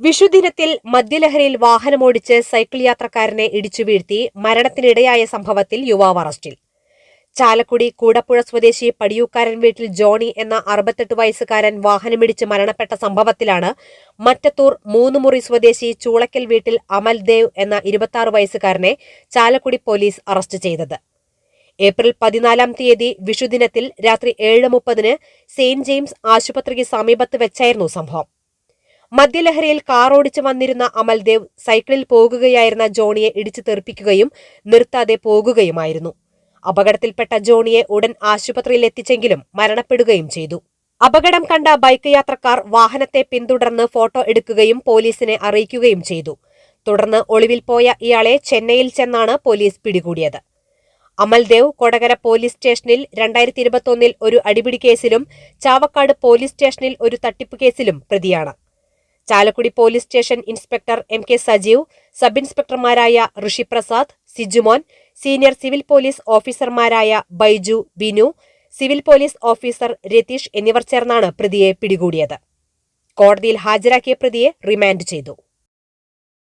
വിഷുദിനത്തിൽ മദ്യലഹരിയിൽ വാഹനമോടിച്ച് സൈക്കിൾ യാത്രക്കാരനെ ഇടിച്ചു വീഴ്ത്തി മരണത്തിനിടയായ സംഭവത്തിൽ യുവാവ് അറസ്റ്റിൽ. ചാലക്കുടി കൂടപ്പുഴ സ്വദേശി പടിയൂക്കാരൻ വീട്ടിൽ ജോണി എന്ന അറുപത്തെട്ട് വയസ്സുകാരൻ വാഹനമിടിച്ച് മരണപ്പെട്ട സംഭവത്തിലാണ് മറ്റത്തൂർ മൂന്നുമുറി സ്വദേശി ചൂളക്കൽ വീട്ടിൽ അമൽ ദേവ് എന്ന ഇരുപത്തി വയസ്സുകാരനെ ചാലക്കുടി പോലീസ് അറസ്റ്റ് ചെയ്തത്. ഏപ്രിൽ പതിനാലാം തീയതി വിഷുദിനത്തിൽ രാത്രി ഏഴ് മുപ്പതിന് സെയിന്റ് ജെയിംസ് ആശുപത്രിക്ക് സമീപത്ത് വെച്ചായിരുന്നു സംഭവം. മദ്യലഹരിയിൽ കാർ ഓടിച്ചു വന്നിരുന്ന അമൽദേവ് സൈക്കിളിൽ പോകുകയായിരുന്ന ജോണിയെ ഇടിച്ചു തെറിപ്പിക്കുകയും നിർത്താതെ പോകുകയുമായിരുന്നു. അപകടത്തിൽപ്പെട്ട ജോണിയെ ഉടൻ ആശുപത്രിയിൽ എത്തിച്ചെങ്കിലും മരണപ്പെടുകയും ചെയ്തു. അപകടം കണ്ട ബൈക്ക് യാത്രക്കാർ വാഹനത്തെ പിന്തുടർന്ന് ഫോട്ടോ എടുക്കുകയും പോലീസിനെ അറിയിക്കുകയും ചെയ്തു. തുടർന്ന് ഒളിവിൽ പോയ ഇയാളെ ചെന്നൈയിൽ ചെന്നാണ് പോലീസ് പിടികൂടിയത്. അമൽദേവ് കൊടകര പോലീസ് സ്റ്റേഷനിൽ രണ്ടായിരത്തി ഇരുപത്തൊന്നിൽ ഒരു അടിപിടി കേസിലും ചാവക്കാട് പോലീസ് സ്റ്റേഷനിൽ ഒരു തട്ടിപ്പ് കേസിലും പ്രതിയാണ്. Chalakudy police station inspector M K Sajeev sub ഇൻസ്പെക്ടർമാരായ Rishiprasad Sijumon senior civil police ഓഫീസർമാരായ Baiju Binu civil police officer Ratheesh എന്നിവർ ചേർന്നാണ് പ്രതിയെ പിടികൂടിയത്. കോടതിയിൽ ഹാജരാക്കിയ പ്രതിയെ റിമാൻഡ് ചെയ്തു.